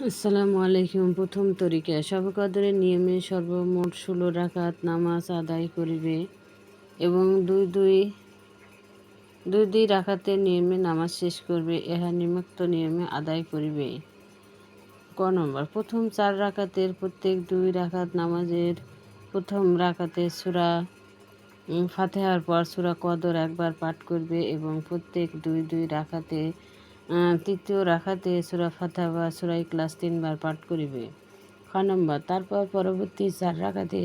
আসসালামু আলাইকুম। প্রথম তরিকা সব কদরের নিয়মে সর্বমোট ষোলো রাকাত নামাজ আদায় করিবে এবং দুই দুই দুই দুই রাখাতের নিয়মে নামাজ শেষ করবে ইহা নিম্নোক্ত নিয়মে আদায় করিবে। ক নম্বর, প্রথম চার রাকাতের প্রত্যেক দুই রাকাত নামাজের প্রথম রাকাতে সুরা ফাতেহার পর সুরা কদর একবার পাঠ করবে এবং প্রত্যেক দুই দুই রাখাতে তৃতীয় রাখাতে সুরা ফাতেহা বা সুরা ক্লাস তিনবার পাঠ করিবে। খ নম্বর, তারপর পরবর্তী চার রাখাতে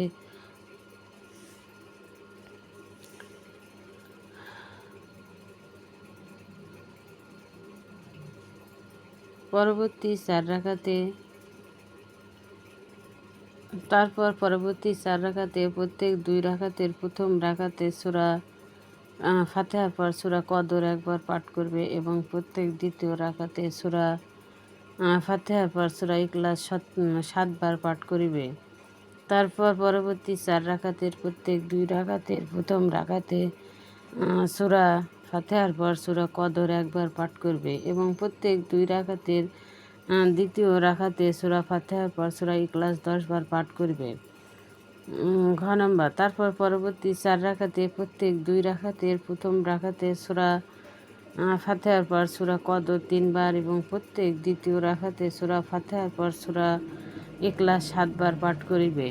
পরবর্তী চার রাখাতে তারপর পরবর্তী চার রাখাতে প্রত্যেক দুই রাখাতের প্রথম রাখাতে সুরা ফাতেহার পর সুরা কদর একবার পাঠ করবে এবং প্রত্যেক দ্বিতীয় রাখাতে সুরা ফাতেহার পর সুরা ইকলাস সাতবার পাঠ করিবে। তারপর পরবর্তী চার রাখাতের প্রত্যেক দুই রাখাতের প্রথম রাখাতে সুরা ফাতেহার পর সুরা কদর একবার পাঠ করবে এবং প্রত্যেক দুই রাখাতের দ্বিতীয় রাখাতে সুরা ফাতেহার পর সুরা ইকলাস দশবার পাঠ করবে। উম, ঘ নম্বর তারপর পরবর্তী চার রাখাতে প্রত্যেক দুই রাখাতের প্রথম রাখাতে সুরা ফাতেহার পর সুরা কদর তিনবার এবং প্রত্যেক দ্বিতীয় রাখাতে সুরা ফাতেহার পর সুরা একলা সাতবার পাঠ করিবে।